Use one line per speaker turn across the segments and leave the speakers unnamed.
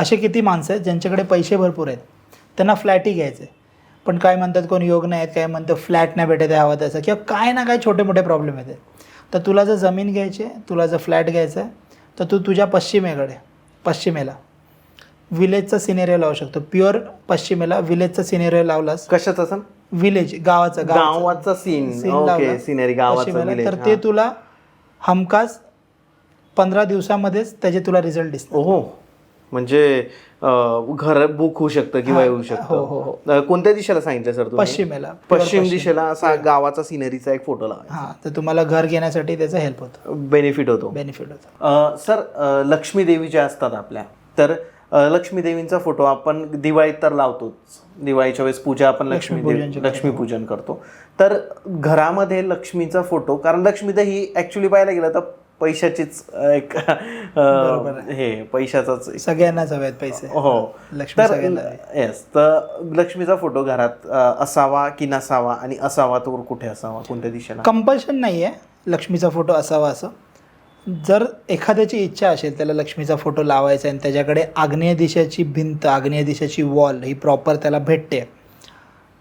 असे किती माणसं आहेत ज्यांच्याकडे पैसे भरपूर आहेत? त्यांना फ्लॅटही घ्यायचे पण काय म्हणतात कोण योग नाही आहेत काय म्हणतं फ्लॅट नाही भेटत आहे हवा त्याचा किंवा काय ना काय छोटे मोठे प्रॉब्लेम येते तर तुला जर जमीन घ्यायची आहे तुला जर फ्लॅट घ्यायचा आहे तर तू तुझ्या पश्चिमेकडे पश्चिमेला विलेजचा सिनेरिओ लावू शकतो. प्युअर पश्चिमेला विलेजचा सिनेरिओ लावलास.
कशाचा सण
विलेज गावाचा
गावाचा. सीन ओके
लावला
सिनेरी गावाचा
तर ते
हा.
तुला हमखास पंधरा दिवसामध्येच त्याचे तुला रिझल्ट दिसतात
ओहो. म्हणजे घर बुक होऊ शकतं किंवा येऊ
हो, हो,
शकतं अं, कोणत्या दिशेला सांगितलं सर तुम्ही?
पश्चिमेला.
पश्चिम दिशेला असा गावाचा सिनरीचा एक फोटो लावा
हां तर तुम्हाला घर घेण्यासाठी त्याचा हेल्प होतो.
बेनिफिट होतो.
बेनिफिट होतो.
सर लक्ष्मी देवी ज्या असतात आपल्या तर लक्ष्मी देवींचा फोटो आपण दिवाळीत तर लावतोच. दिवाळीच्या वेळेस पूजा आपण लक्ष्मी देवी लक्ष्मीपूजन करतो. तर घरामध्ये लक्ष्मीचा फोटो कारण लक्ष्मी तर ही ऍक्च्युली पाहायला गेलं तर पैशाचीच एक हे पैशाचाच
सगळ्यांनाच हवेत पैसे.
हो.
लक्ष्मी
तर येस तर लक्ष्मीचा फोटो घरात असावा की नसावा आणि असावा तो कुठे असावा? कोणत्या दिशेला?
कंपल्शन नाही आहे लक्ष्मीचा फोटो असावा असं. जर एखाद्याची इच्छा असेल त्याला लक्ष्मीचा फोटो लावायचा आहे आणि त्याच्याकडे आग्नेय दिशेची भिंत आग्नेय दिशेची वॉल ही प्रॉपर त्याला भेटते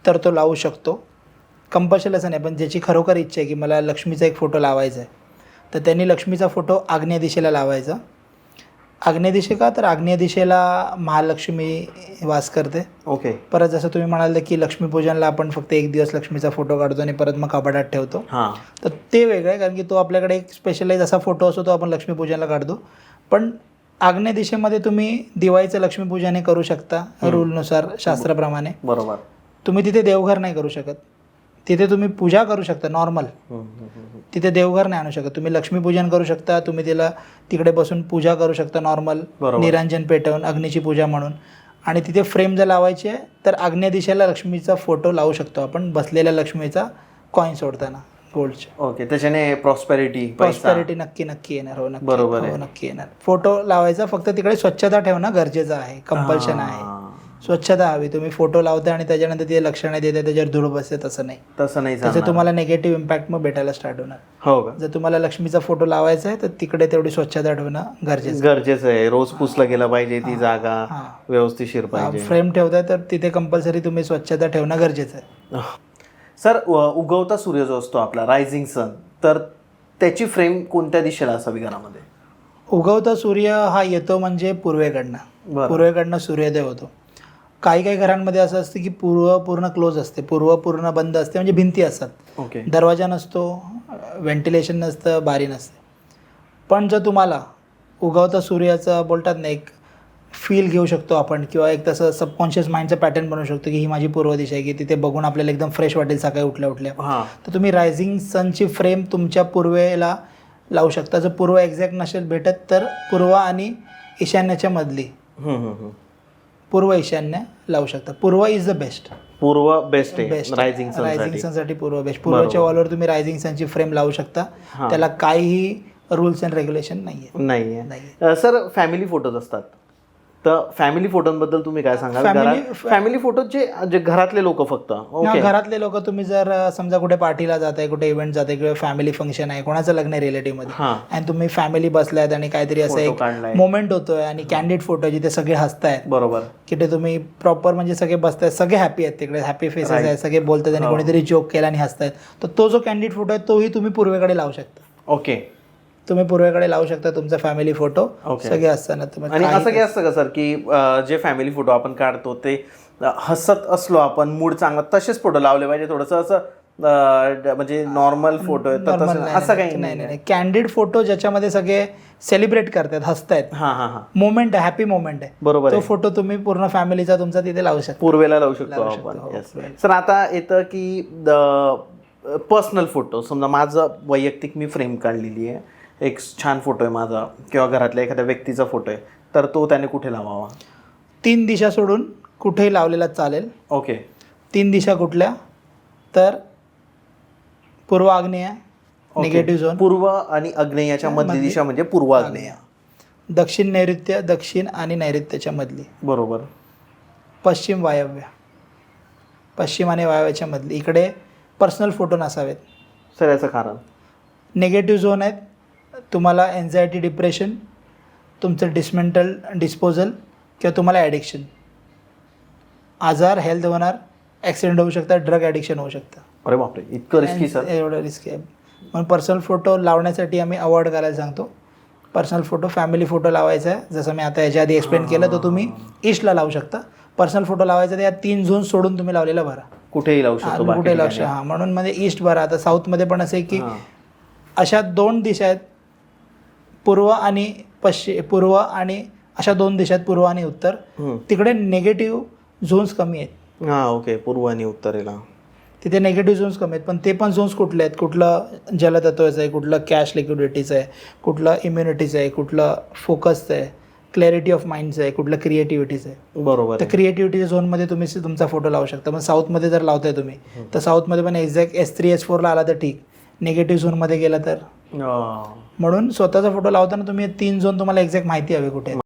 तर तो लावू शकतो. कंपल्शन असं नाही पण ज्याची खरोखर इच्छा आहे की मला लक्ष्मीचा एक फोटो लावायचा आहे तर त्यांनी लक्ष्मीचा फोटो आग्नेय दिशेला लावायचा. आग्नेय दिशे का तर आग्नेय दिशेला महालक्ष्मी वास करते.
ओके.
परत जसं तुम्ही म्हणाल की लक्ष्मीपूजनला आपण फक्त एक दिवस लक्ष्मीचा फोटो काढतो आणि परत मग कपाटात ठेवतो.
हां.
तर ते वेगळं आहे कारण की तो आपल्याकडे एक स्पेशलाइज असा फोटो असतो तो आपण लक्ष्मीपूजनला काढतो. पण आग्नेय दिशेमध्ये तुम्ही दिवाळीचं लक्ष्मीपूजन हे करू शकता रूलनुसार शास्त्राप्रमाणे.
बरोबर.
तुम्ही तिथे देवघर नाही करू शकत. तिथे तुम्ही पूजा करू शकता नॉर्मल
हम्म, हम्म, हम्म.
तिथे देवघर नाही आणू शकत. तुम्ही लक्ष्मीपूजन करू शकता तुम्ही तिला तिकडे बसून पूजा करू शकता नॉर्मल. निरांजन पेटवून अग्नीची पूजा म्हणून. आणि तिथे फ्रेम जर लावायची आहे तर आग्नेय दिशेला लक्ष्मीचा फोटो लावू शकतो आपण बसलेल्या लक्ष्मीचा कॉईन सोडताना गोल्डचे
ओके त्याच्याने प्रॉस्पेरिटी
प्रॉस्पेरिटी नक्की नक्की येणार. हो नक्की.
बरोबर.
हो नक्की येणार. फोटो लावायचा फक्त तिकडे स्वच्छता ठेवणं गरजेचं आहे. कंपल्शन आहे. स्वच्छता हवी. तुम्ही फोटो लावता आणि त्याच्यानंतर तिथे लक्ष नाही देते त्याच्यावर धूळ बसते तसं नाही.
तसं नाही
त्याचे
चालणार.
तुम्हाला निगेटिव्ह इम्पॅक्ट मग भेटायला स्टार्ट होणार.
हो का?
जर तुम्हाला लक्ष्मीचा फोटो लावायचा आहे तर तिकडे तेवढी स्वच्छता ठेवणं गरजेचं
गरजेचं आहे. रोज पुसलं गेलं पाहिजे ती जागा
हां.
व्यवस्थितशीर पाहिजे.
फ्रेम ठेवताय तर तिथे कंपल्सरी तुम्ही स्वच्छता ठेवणं गरजेचं आहे.
सर उगवता सूर्य जो असतो आपला रायझिंग सन तर त्याची फ्रेम कोणत्या दिशेला असावी घरामध्ये?
उगवता सूर्य हा येतो म्हणजे पूर्वेकडनं.
बरं.
पूर्वेकडनं सूर्योदय होतो. काही काही घरांमध्ये असं असतं की पूर्व पूर्ण क्लोज असते पूर्व पूर्ण बंद असते म्हणजे भिंती असतात.
ओके.
दरवाजा नसतो व्हेंटिलेशन नसतं बारी नसते. पण जर तुम्हाला उगवता सूर्याचं बोलतात ना एक फील घेऊ शकतो आपण किंवा एक तसं सबकॉन्शियस माइंडचं पॅटर्न बनवू शकतो की ही माझी पूर्व दिशा आहे की तिथे बघून आपल्याला एकदम फ्रेश वाटेल सकाळी उठल्या उठल्या. तर तुम्ही रायझिंग सनची फ्रेम तुमच्या पूर्वेला लावू शकता. जर पूर्व एक्झॅक्ट नसेल भेटत तर पूर्व आणि ईशान्याच्या मधली. पूर्व ईशान्य लावू शकता. पूर्व इज द बेस्ट
पूर्व बेस्ट आहे
बेस्ट
रायझिंग सन
रायझिंग सनसाठी पूर्व बेस्ट पूर्वच्या वॉलवर तुम्ही रायझिंग सनची फ्रेम लावू शकता. त्याला काहीही रूल्स अँड रेग्युलेशन नाही नाही
सर फॅमिली फोटोज असतात. तर फॅमिली फोटोंबद्दल तुम्ही काय सांगाल? घरात फॅमिली फोटो जे जे घरातले लोक फक्त. ओके
घरातले लोक तुम्ही जर अ, समजा कुठे पार्टीला जाताय कुठे इव्हेंट जाताय किंवा फॅमिली फंक्शन आहे कोणाचं लग्न आहे रिलेटिव्हमध्ये?
हां.
आणि तुम्ही फॅमिली बसलायत आणि काहीतरी असं
फोटो
एक
काढलाय.
मोमेंट होतोय आणि कॅन्डिड फोटो जिथे सगळे हसतायत.
बरोबर.
तिथे तुम्ही प्रॉपर म्हणजे सगळे बसतायत सगळे हॅपी आहेत तिकडे हॅपी फेसेस
Right.
आहेत सगळे बोलतात आणि
हो.
कोणीतरी जोक केला आणि हसतायत. तर तो जो कॅन्डिड फोटो आहे तोही तुम्ही पूर्वेकडे लावू शकता.
ओके
तुम्ही पूर्वेकडे लावू शकता तुमचा फॅमिली फोटो. सगळे असताना तुम्ही
आणि
काही-
असं काय असतं का सर की अ, जे फॅमिली फोटो आपण काढतो ते अ, हसत असलो आपण मूड चांगला तसेच फोटो लावले पाहिजे. थोडंसं असं अ, ड- म्हणजे नॉर्मल फोटो आहे तर
Normal
तसं
नाही,
असं काही
नाही नाही. कॅन्डिड फोटो ज्याच्यामध्ये सगळे सेलिब्रेट करतात हसतायत.
हां हां हां.
मोमेंट आहे हॅपी मोमेंट आहे.
बरोबर
तो
आहे.
फोटो तुम्ही पूर्ण फॅमिलीचा तुमचा तिथे लावू शकता.
पूर्वेला लावू शकतो
लावू शकतो,
आपण
हो.
सर आता येतं की पर्सनल फोटो समजा माझं वैयक्तिक मी फ्रेम काढलेली आहे. एक छान फोटो आहे माझा किंवा घरातल्या एखाद्या व्यक्तीचा फोटो आहे तर तो त्याने कुठे लावावा?
तीन दिशा सोडून कुठेही लावलेला चालेल?
ओके.
तीन दिशा कुठल्या? तर पूर्व आग्नेय निगेटिव्ह झोन
पूर्व आणि अग्नेयाच्या मधली दिशा म्हणजे पूर्व आग्नेय.
दक्षिण नैऋत्य दक्षिण आणि नैऋत्याच्या मधली.
बरोबर.
पश्चिम वायव्य. पश्चिम आणि वायव्याच्या मधली. इकडे पर्सनल फोटो नसावेत.
सर याचं कारण?
निगेटिव्ह झोन आहेत. तुम्हाला एन्झायटी डिप्रेशन तुमचं डिसमेंटल डिस्पोजल किंवा तुम्हाला ॲडिक्शन आजार हेल्थ होणार ॲक्सिडेंट होऊ शकतात ड्रग ॲडिक्शन होऊ शकतं.
अरे बापरे इतकं रिस्की सर
एवढं रिस्की आहे. म्हणून पर्सनल फोटो लावण्यासाठी आम्ही अवॉइड करायला सांगतो. पर्सनल फोटो फॅमिली फोटो लावायचा आहे. जसं मी आता याच्या आधी एक्सप्लेन केलं तर तुम्ही ईस्टला लावू शकता. पर्सनल फोटो लावायचा तर या तीन झोन सोडून तुम्ही लावलेला बरा.
कुठेही लावू शकतो
आणि
बाकी
कुठे लक्ष
ठिकाणी.
हां म्हणून मध्ये ईस्ट भरा आता साऊथमध्ये पण असं आहे की. अशा दोन दिशा आहेत. पूर्व आणि पश्चिम पूर्व आणि अशा दोन दिशा आहेत पूर्व आणि उत्तर. तिकडे नेगेटिव्ह झोन्स कमी आहेत.
हां ओके पूर्व आणि उत्तरेला
तिथे नेगेटिव्ह झोन्स कमी आहेत. पण ते पण झोन्स कुठले आहेत? कुठलं जलतत्वाचं आहे कुठलं कॅश लिक्विडिटीचं आहे कुठलं इम्युनिटीचं आहे कुठलं फोकसचं आहे क्लॅरिटी ऑफ माइंडचं आहे कुठलं क्रिएटिव्हिटीचं आहे.
बरोबर
तर क्रिएटिव्हिटीच्या झोनमध्ये तुम्ही तुमचा फोटो लावू शकता. पण साऊथमध्ये जर लावताय तुम्ही तर साऊथमध्ये पण एक्झॅक्ट एस थ्री एस फोरला आला तर ठीक. निगेटिव्ह झोनमध्ये गेला तर. म्हणून स्वतःचा फोटो लावताना तुम्ही तीन झोन तुम्हाला एक्झॅक्ट माहिती हवी कुठे आहेत.